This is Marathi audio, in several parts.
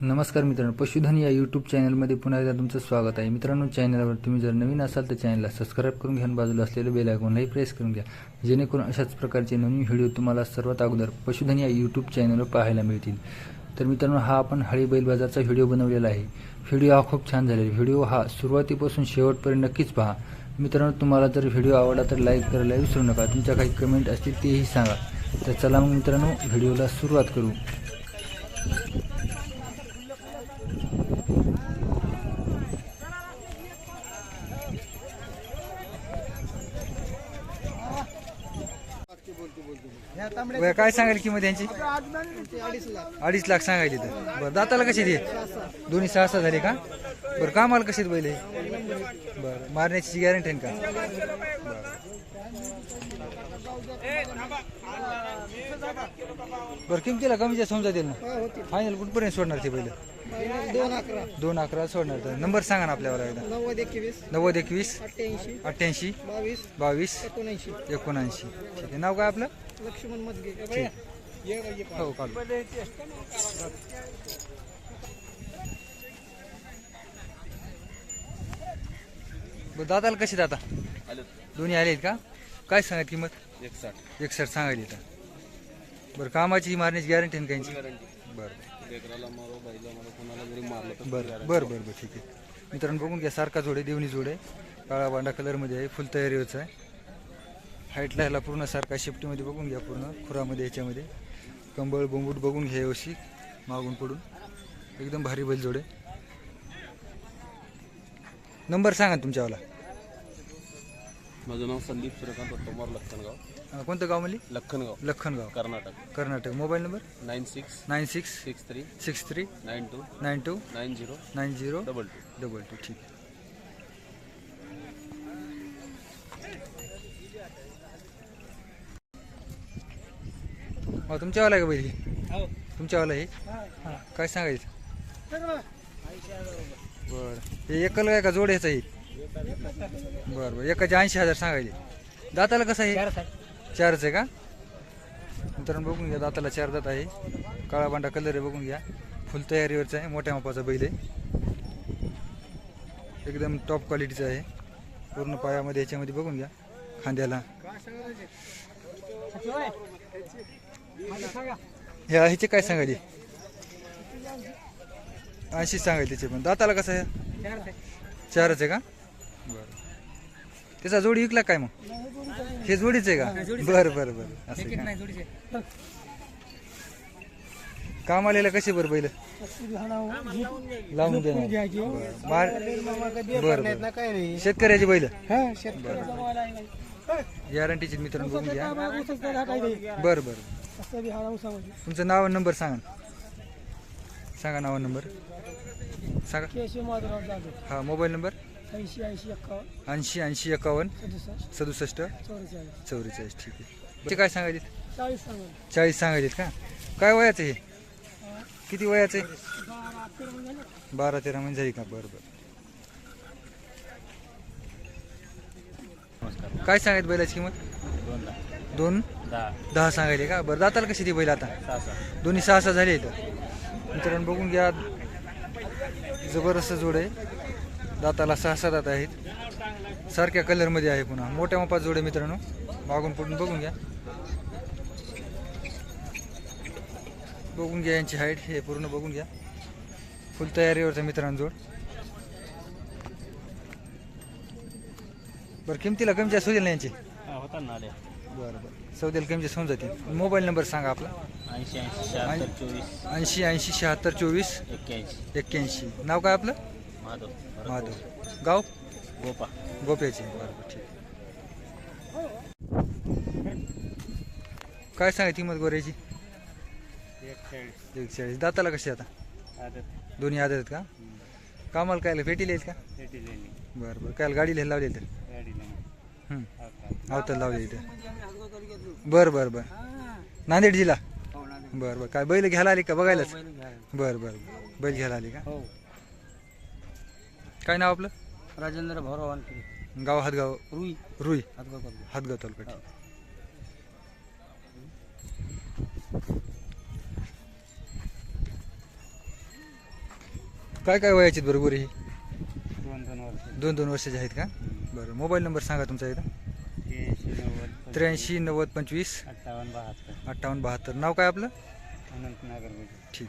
नमस्कार मित्रांनो पशुधन या यूट्यूब चॅनलमध्ये पुन्हा एकदा तुमचं स्वागत आहे. मित्रांनो चॅनलवर तुम्ही जर नवीन असाल तर चॅनलला सबस्क्राईब करून घ्या आणि बाजूला असलेलं बेल आयकॉनलाही प्रेस करून घ्या. जेणेकरून अशाच प्रकारचे नवीन व्हिडिओ तुम्हाला सर्वात अगोदर पशुधन या यूट्यूब चॅनलवर पाहायला मिळतील. तर मित्रांनो हा आपण हळी बैल बाजारचा व्हिडिओ बनवलेला आहे. व्हिडिओ हा खूप छान झालेला व्हिडिओ हा सुरुवातीपासून शेवटपर्यंत नक्कीच पहा. मित्रांनो तुम्हाला जर व्हिडिओ आवडला तर लाईक करायला विसरू नका. तुमच्या काही कमेंट असतील तेही सांगा. तर चला मग मित्रांनो व्हिडिओला सुरुवात करू. बरं, काय सांगाल किंमत यांची? अडीच लाख सांगायची तर. बरं दाताला कशी दे दोन्ही सहा सहा झाले का? बरं कामाला कशी बैल? हे? बरं मारण्याची गॅरंटी आहे का? बरं. किमतीला कमी जास्त समजा येईल ना? फायनल कुठपर्यंत सोडणार ते बैल? दोन अकरा दोन अकरा सोडणार तर. नंबर सांगा ना आपल्याला एकदा. नव्वद एकवीस नव्वद एकवीस अठ्ठ्याऐंशी अठ्ठ्याऐंशी बावीस बावीस एकोणऐंशी. एकोणऐंशी. ठीक आहे नाव काय आपलं? लक्ष्मण मजगे. हो काढू बरं दादाला कशी दादा? दोन्ही आले आहेत का? काय सांगा किंमत? एकसाठ. एकसठ सांगायची तर बरं कामाची मारण्याची गॅरंटी आहे ना काहींची बरं. बरं बरं बरं बरं ठीक आहे. मित्रांनो बघून घ्या सारखा जोड आहे देवणी जोड आहे काळा बांडा कलरमध्ये आहे फुल तयारीवरचा आहे. हाईटला ह्याला पूर्ण सारखा शिफ्टीमध्ये बघून घ्या पूर्ण. खुरामध्ये ह्याच्यामध्ये कंबळ बोंबूट बघून घ्या व्यवस्थित मागून पडून एकदम भारी बैल जोड. नंबर सांगा तुमच्यावाला. माझं नाव संदीप सूर्यकांत तोमार लखनगाव. अं, कोणतं गाव म्हणली Lakhangaon. Lakhangaon. Karnataka. Karnataka. Mobile number? Nine six nine six six three six three nine two nine two nine zero nine zero double two. Double two. ठीक आहे. हो तुमच्यावाला आहे का बैल तुमच्यावाला आहे? काय सांगायचं? बरं. हे एकल आहे का जोड ह्याचा आहे बरं बरं. एकाचे ऐंशी हजार सांगायचे. दाताला कसं आहे? चारच आहे. का? मित्रांनो बघून घ्या दाताला चार दात आहे. काळा बांडा कलर आहे बघून घ्या. फुल तयारीवरचा आहे मोठ्या मापाचा बैल आहे. एकदम टॉप क्वालिटीचं आहे. पूर्ण पायामध्ये याच्यामध्ये बघून घ्या खांद्याला. ह्या ह्याचे काय सांगायचे? ऐंशी सांगायचे त्याचे पण. दाताला कसं आहे? चारच आहे का? बरं त्याचा जोडी विकला काय मग? हे जोडीच आहे का? बरं बरं बरं. असं आहे का? काम कसे बरं बैल? लावून देणार. बरं. मार बरं बरं. काय नाही शेतकऱ्याची बैल? हा शेतकऱ्याचा माल गॅरंटीचे मित्रांनो बघून घ्या. बरं बरं. असं बी हा. तुमचं नाव आणि नंबर सांगा. सांगा नाव आणि नंबर. सांगा. केशव माधवराव जाधव. हा मोबाईल नंबर? ऐंशी ऐंशी एक्कावन्न. ऐंशी ऐंशी एकावन्न सदुसष्ट. सदुसष्ट. चौवेचाळीस चौवेचाळीस ठीक आहे. ते काय सांगायचे चाळीस सांगा चाळीस सांगायचे का? काय वयाचं हे? किती वयाचं आहे बारा तेरा म्हणजे झाले. बारा तेरा म्हणजे झाली का? बरं बरं. नमस्कार काय सांगायचं बैलाची किंमत? दोन लाख. दोन? दहा. सांगायचे का? बरं दाताला कशी ती बैल आता? दोन्ही सहा सहा झाले इथं. मित्रांनो बघून घ्या. जबरदस्त जोड. आहे दाताला सहा सहा दात आहेत. सारख्या कलरमध्ये आहे पुन्हा. मोठ्या मापात जोड आहे मित्रांनो. मागून पुढून बघून घ्या. बघून घ्या यांची हाईट हे पूर्ण बघून घ्या. फुल तयारीवरचा मित्रांनो जोड. बरं किमतीला कमी जास्त होईल ना यांची? बरं बरं. सौद्याला कमी जास्त होऊन जातील. मोबाईल नंबर सांगा आपला. ऐंशी ऐंशी शहात्तर चोवीस. ऐंशी ऐंशी शहात्तर चोवीस. एक्क्याऐंशी. एक्क्याऐंशी. नाव काय आपलं? माधव. महादेव गाव? गोपा. गोप्याचे. बरोबर ठीक काय सांगा किंमत गोऱ्याची? एकचाळीस. दाताला कशी आता? आदत. दोन्ही आदत आहेत का कामाला काय भेटील येईल का? बरं बरं. काय गाडी लिहायला लावली तर हं. अवतार. लावली इथं बरं बरं बरं. नांदेड जिल्हा बरं बरं. काय बैल घ्यायला आली का? बघायलाच? बरं बरं बरं. बैल घ्यायला आली का? हो. काय नाव आपलं? राजेंद्र भाऊराव वानखेडे. गाव हातगाव रुई. रुई. हातगाव हातगाव तालुका ठीक काय काय वयाची बरोबर ही? दोन दोन वर्ष. दोन दोन वर्षाचे आहेत का? बरं. मोबाईल नंबर सांगा तुमचा नव्वद त्र्याऐंशी नव्वद पंचवीस. अठ्ठावन्न बहात्तर. अठ्ठावन्न बहात्तर. नाव काय आपलं? अनंत नागरगोजे ठीक.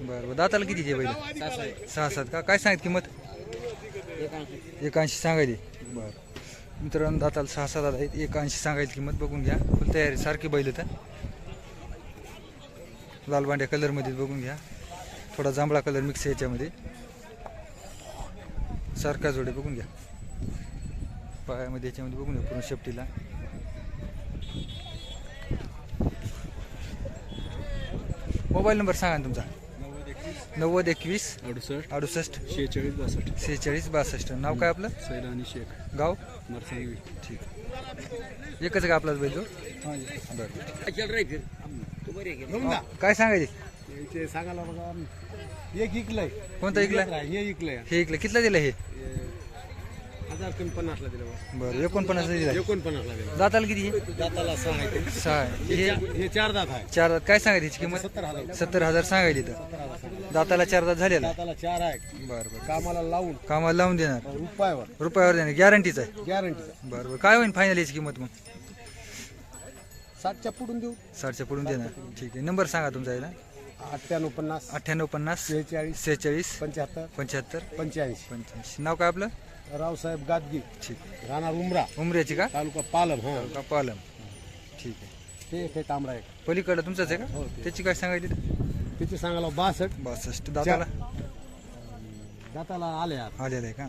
बरं बरं दाताला किती आहे पहिले सहा सात का? काय सांगत किंमत? एकाऐंशी सांगायली बरं. मित्रांनो दाताला सहा सात आहेत. एकाऐंशी सांगायची किंमत बघून घ्या. फुल तयारी सारखी बैल तर लाल बांड्या कलरमध्ये बघून घ्या. थोडा जांभळा कलर मिक्स आहे याच्यामध्ये. सारखा जोडे बघून घ्या. पायामध्ये याच्यामध्ये बघून घ्या पूर्ण शेपटीला. मोबाईल नंबर सांगा ना तुमचा. नव्वद एकवीस अडुसष्ट अडुसष्ट शेहेचाळीस बासष्ट सेहेचाळीस बासष्ट. नाव काय आपलं? सैलानी शेख. गाव? मरसांगवी. ठीक. एकच का आपलाच बैल तो बरं काय सांगायचे? सांगायला बघा. एक इकलंय. कोणता ऐकला हे इकलंय. हे ऐकलं कितला दिलं हे? हजार कमी पन्नासला दिलं बरं एकोणपन्नास दिला एकोणपन्नासला दिलं. दाताला किती? दाताला सहा आहे. सहा. हे हे चार दात आहे. चार दात काय सांगायची याची किंमत? सत्तर हजार. सत्तर हजार सांगायची तर दाताला चार दात झालेला दाताला चार आहे बरं बरं. कामाला लावून. कामाला लावून देणार. रुपयावर. रुपयावर देणार. गॅरंटीच आहे. गॅरंटी बरं बरं. काय होईल फायनल याची किंमत मग? सातच्या पुढून देऊ. साठच्या पडून देणार. ठीक आहे. नंबर सांगा तुमचा याला. अठ्ठ्याण्णव पन्नास. अठ्ठ्याण्णव पन्नास. शेहेचाळीस सेहेचाळीस. पंच्याहत्तर. पंच्याहत्तर. पंच्याऐंशी. पंच्याऐंशी. नाव काय आपलं? रावसाहेब गादगी. ठीक. राहणार उमरा. उमऱ्याची का? तालुका पालम हा. का पालम. ठीक आहे. ते ते तांबडा एक. पलीकडं तुमचंच आहे हो, का ते. त्याची काय सांगायची? तिथे सांगायला बासष्ट. बासष्ट. दाताला? दाताला आले आलेलं आहे का?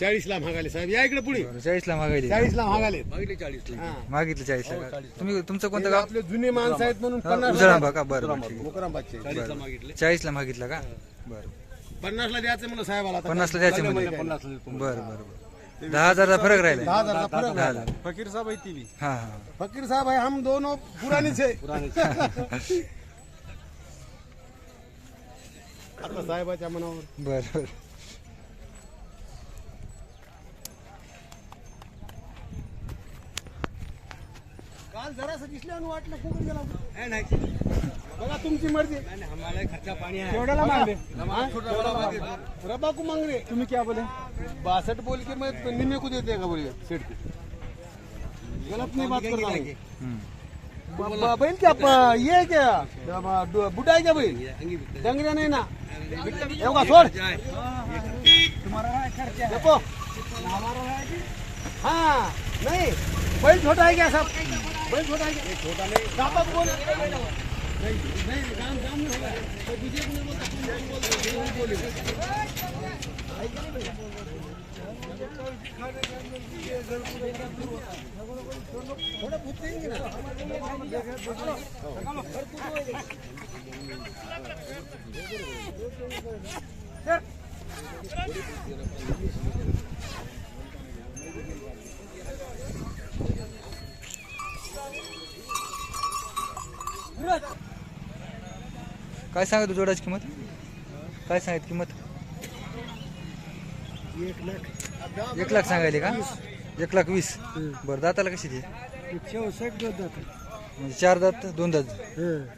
चाळीसला मागाले साहेब. या इकडे पुढे. बरं, चाळीसला मागायली. चाळीसला मागाले मागले चाळीस मागितलं चाळीसला का? तुम्ही तुमचं कोणतं गाव? आपले जुने माणसं आहेत म्हणून हा, पन्नास उजळांबा का? बरं बरं, ठीक आहे. बरं. चाळीसला मागितलं का? बरं. पन्नासला द्यायचं म्हणलं साहेबाला आता. पन्नासला द्यायचं म्हणजे. बरं बरं बरं. दहा हजारचा फरक राहिला दहा हजारचा फरक. हजार. फकीर साहब आहे ती हां हां. फकीर साहब आहे हम दोनों पुरानेच आहे. आता साहेबाच्या मनावर. बरं बरं. काल जरासं दिसल्यानं वाटलं गेला नाही बघा तुमची मर्ज़ी. खर्चा पाणी केवढ्याला मागले रबा को मांग तुम्ही क्या बोले? बासठ बोल के मैं निम्मे को देते का बोलिए सेठ को गलत नहीं बात कर रहा हूँ. ब- ब- बहन क्या ये क्या? बुढ़ा है क्या बहन डंगरिया नहीं ना? होगा छोड़ देखो हाँ नहीं. बैल छोटा है क्या सब? बैल छोटा है क्या छोटा नहीं दापा को बोले नहीं नहीं काम काम नहीं होगा तो दूसरे को नहीं बोलता तुम बोलते हो, तुम बोले थोड़ा भूख देंगे ना काय सांगा तू जोडाची किंमत? काय सांगत किंमत? एक लाख. सांगायले का? एक लाख वीस. बरं दाताला कशी दे म्हणजे चार दात दोन दात.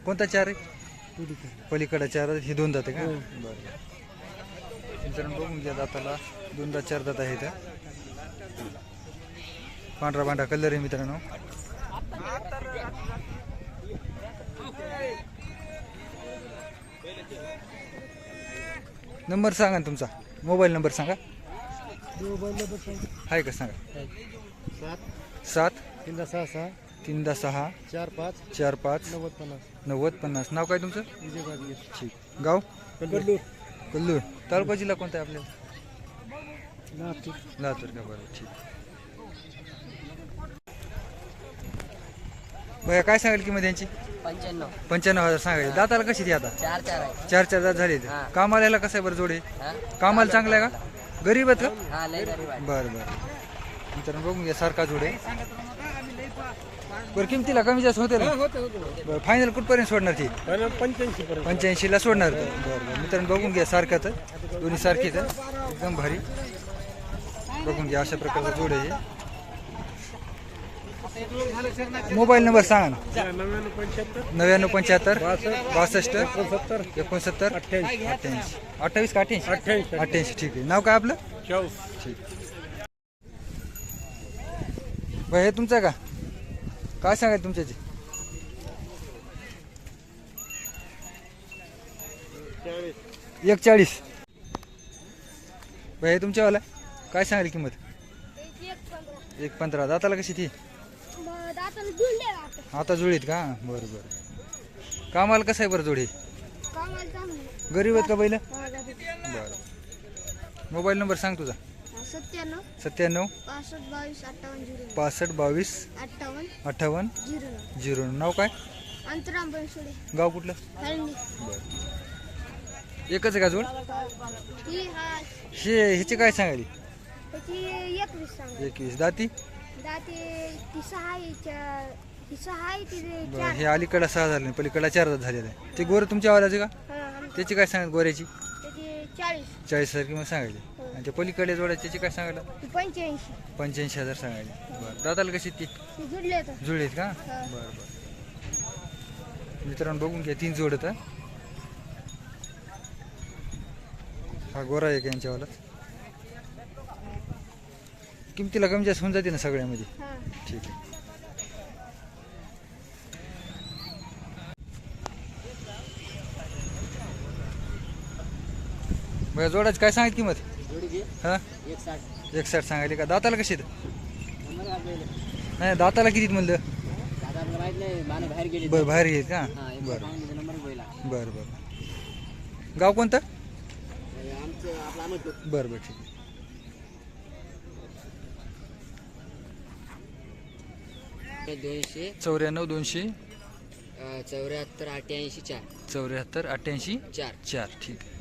कोणता चार आहे? पलीकडे चार हे दोन दात आहे का? बरं. मित्रांनो बघून घ्या दाताला. दोन दात चार दात आहेत. पांढरा पांढरा कलर आहे मित्रांनो. नंबर सांगा ना तुमचा. मोबाईल नंबर सांगा. आहे का सांगा. सात. सात. तीन दहा सहा सहा. तीन दहा सहा. चार पाच. चार पाच. नव्वद पन्नास. नव्वद पन्नास. नाव काय तुमचं? विजय गाडगे. ठीक. गाव? कल्लूर. कल्लूर. तालुका जिल्हा कोणता आहे आपल्याला? लातूर का बरं? ठीक. बया काय सांगाल किंमत यांची? पंच्याण्णव. पंच्याण्णव हजार सांगायचे. दाताला कशी ती आता? चार चार आहे चार चार दात झाले ते. हा. कामाला याला कसं आहे बरं जोडे? हा? कामाला चांगलं आहे का? गरीब आहेत का? हा लय गरीब आहे बरं बरं. मित्रांनो बघून घ्या सारखा जोडे. बरं किमतीला कमी जास्त होते ना? होते होते बरं फायनल कुठपर्यंत सोडणार ती? पंच्याऐंशी पर्यंत पंच्याऐंशीला सोडणार का? बरं बरं. मित्रांनो बघून घ्या सारखाच आहे. दोन्ही सारखीच आहे. एकदम भारी. बघून घ्या अशा प्रकारचा जोड आहे. हे. मोबाईल नंबर सांगा ना. नव्याण्णव पंच्याहत्तर नव्याण्णव पंच्याहत्तर बासष्ट एकोणसत्तर एकोणसत्तर अठ्ठ्याऐंशी. अठ्ठ्याऐंशी. अठ्ठावीस का अठ्ठ्याऐंशी? अठ्ठ्याऐंशी. अठ्ठ्याऐंशी ठीक आहे. नाव काय आपलं? चौस ठीक. भाई हे तुमचं का? काय सांगायचं तुमच्याची एक चाळीस भाई हे तुमच्यावाला काय सांगायला किंमत? एक पंधरा. दाताला कशी ती? आता. जुळीत का? बरं बरं. कामाला कसं आहे बरं चांगलं गरीब आहेत का पहिलं दादा. बरं. मोबाईल नंबर सांग तुझा. सत्त्याण्णव. सत्त्याण्णव. पासष्ट बावीस अठ्ठावन्न झिरो पासष्ट बावीस अठ्ठावन्न. अठ्ठावन्न झिरो नऊ. झिरो नाव काय? अंतराम बनसोडे. गाव कुठलं? हळणी. एकच आहे का जोड? ही ह्याची काय सांगाली त्याची एकवीस. दाते? ती सहा ही सहा बरं हे अलीकडं सहा झाले पलीकडला चार दात झालेला आहे. ते गोरं तुमच्या आवाजाचे का? हा, त्याची काय सांगत गोऱ्याची? चाळीस. चाळीस हजार किंमत सांगायची. आणि ते पलीकडे जोड्या त्याची काय सांगायला? पंच्याऐंशी. पंच्याऐंशी हजार सांगायची. बरं दाताला कशी ती? ती जुडले जुळलीत का? हा. बरं बरं. मित्रांनो बघून घ्या तीन जोडत हा गोरा एक यांच्यावाला किमतीला कमी जास्त होऊन जाते ना सगळ्यामध्ये. हा. ठीक आहे. बघा जोडाची काय सांगित किंमत? हा? एक साठ एक साठ सांगायली का? दाताला कशी नाही दाताला किती म्हणलं? दादा आपल्याला माहीत नाही माने बाहेर गेली बरं बाहेर घेत का? हा बरं. बरं बरं. गाव कोणतं? आमचं आपला अहमदपूर. बरं बरं ठीक आहे. दोनशे. चौऱ्याण्णव दोनशे. चौऱ्याहत्तर अठ्ठ्याऐंशी चार. चौऱ्याहत्तर अठ्ठ्याऐंशी चार. चार. ठीक. आहे